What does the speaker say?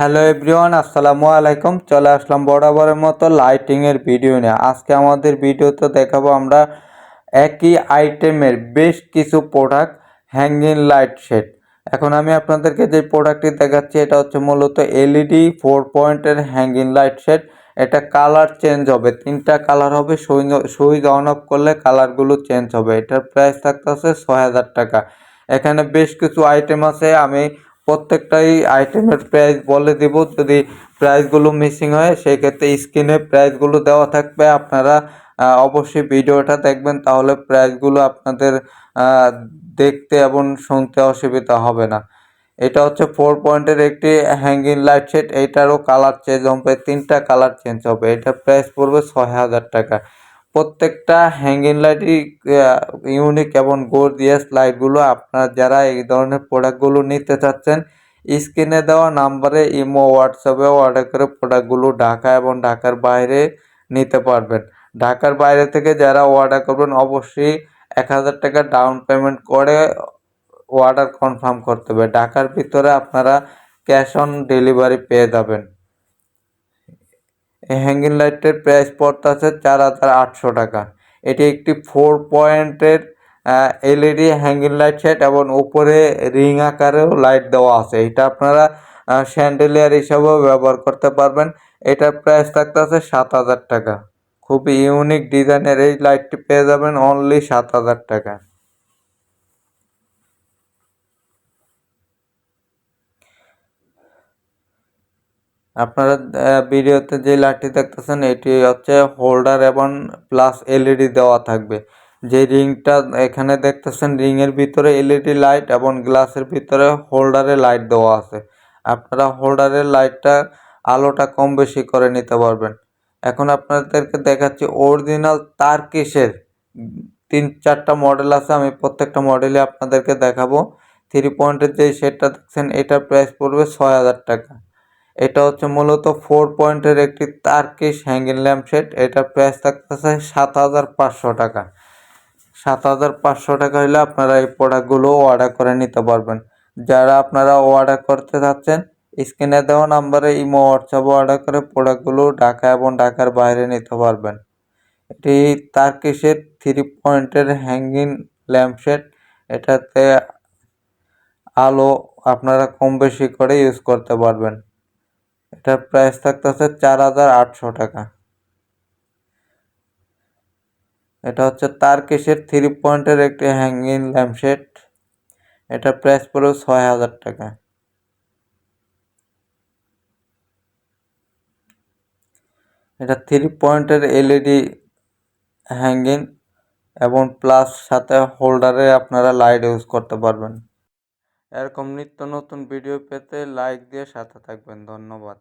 Hello everyone, আসসালামু আলাইকুম। চলে আসলাম বরাবরের মতো লাইটিং এর ভিডিও নিয়ে। আজকে আমাদের ভিডিওতে দেখাবো আমরা একই আইটেমের বেশ কিছু প্রোডাক্ট হ্যাঙ্গিং লাইট সেট এখন আমি আপনাদেরকে যে প্রোডাক্টটি দেখাচ্ছি, এটা হচ্ছে মূলত এলইডি ফোর পয়েন্টের হ্যাঙ্গিং লাইট সেট এটা কালার চেঞ্জ হবে। তিনটা কালার হবে সুইচ অন অফ করলে কালারগুলো চেঞ্জ হবে। এটার প্রাইস থাকতেছে ছয় হাজার টাকা। এখানে বেশ কিছু আইটেম আছে। আমি প্রত্যেকটাই আইটেমের প্রাইস বলে দিব। যদি প্রাইসগুলো মিসিং হয় সেই ক্ষেত্রে স্ক্রিনে প্রাইসগুলো দেওয়া থাকবে। আপনারা অবশ্যই ভিডিওটা দেখবেন, তাহলে প্রাইসগুলো আপনাদের দেখতে এবং শুনতে অসুবিধা হবে না। এটা হচ্ছে ফোর পয়েন্টের একটি হ্যাঙ্গিং লাইট সেট এইটারও কালার চেঞ্জ হবে, তিনটা কালার চেঞ্জ হবে। এটার প্রাইস পড়বে ছয় হাজার টাকা। প্রত্যেকটা হ্যাঙ্গিং লাইটই ইউনিক এবং গোর্জিয়াস লাইটগুলো আপনার যারা এই ধরনের প্রোডাক্টগুলো নিতে চাচ্ছেন, স্ক্রিনে দেওয়া নাম্বারে ইমো হোয়াটসঅ্যাপে অর্ডার করে প্রোডাক্টগুলো ঢাকা এবং ঢাকার বাইরে নিতে পারবেন। ঢাকার বাইরে থেকে যারা অর্ডার করবেন, অবশ্যই এক হাজার টাকা ডাউন পেমেন্ট করে অর্ডার কনফার্ম করতে হবে। ঢাকার ভিতরে আপনারা ক্যাশ অন ডেলিভারি পেয়ে যাবেন। এই হ্যাঙ্গিং লাইটের প্রাইস পড়তে আছে চার হাজার আটশো টাকা। এটি একটি ফোর পয়েন্টের এলইডি হ্যাঙ্গিং লাইট সেট এবং উপরে রিং আকারেও লাইট দেওয়া আছে। এটা আপনারা স্যান্ডেলিয়ার হিসাবেও ব্যবহার করতে পারবেন। এটার প্রাইস থাকতে আছে সাত হাজার টাকা। খুবই ইউনিক ডিজাইনের এই লাইটটি পেয়ে যাবেন অনলি সাত হাজার টাকা। আপনারা ভিডিওতে যে লাইটটি দেখতেছেন, এটি হচ্ছে হোল্ডার এবং প্লাস এলইডি দেওয়া থাকবে। যে রিংটা এখানে দেখতেছেন, রিংয়ের ভিতরে এলইডি লাইট এবং গ্লাসের ভিতরে হোল্ডারে লাইট দেওয়া আছে। আপনারা হোল্ডারের লাইটটা আলোটা কম বেশি করে নিতে পারবেন। এখন আপনাদেরকে দেখাচ্ছি অরিজিনাল তার কিসের তিন, চারটা মডেল আছে। আমি প্রত্যেকটা মডেলে আপনাদেরকে দেখাবো। থ্রি পয়েন্টের যে সেটটা দেখছেন এটার প্রাইস পড়বে ছয় হাজার টাকা। এটা হচ্ছে মূলত ফোর পয়েন্টের একটি তার্কিশ হ্যাঙ্গিং ল্যাম্প সেট এটার প্রাইস থাকতেছে সাত হাজার পাঁচশো টাকা। সাত হাজার পাঁচশো টাকা হলে আপনারা এই প্রোডাক্টগুলো অর্ডার করে নিতে পারবেন। যারা আপনারা অর্ডার করতে চাচ্ছেন, স্ক্রিনে দেওয়া নাম্বারে ইমো হোয়াটসঅ্যাপ অর্ডার করে প্রোডাক্টগুলো ঢাকা এবং ঢাকার বাইরে নিতে পারবেন। এটি তার্কিশের থ্রি পয়েন্টের হ্যাঙ্গিং ল্যাম্প সেট এটাতে আলো আপনারা কম বেশি করে ইউজ করতে পারবেন। এটার প্রাইস থাকতেছে চার হাজার আটশো টাকা। এটা হচ্ছে তার কেসের থ্রি পয়েন্টের একটি হ্যাঙ্গিং ল্যাম্পশেট এটার প্রাইস পড়বে ছয় হাজার টাকা। এটা থ্রি পয়েন্টের এলইডি হ্যাঙ্গিং এবং প্লাস সাথে হোল্ডারে আপনারা লাইট ইউজ করতে পারবেন। এরকম নিত্য নতুন ভিডিও পেতে লাইক দিয়ে সাথে থাকবেন। ধন্যবাদ।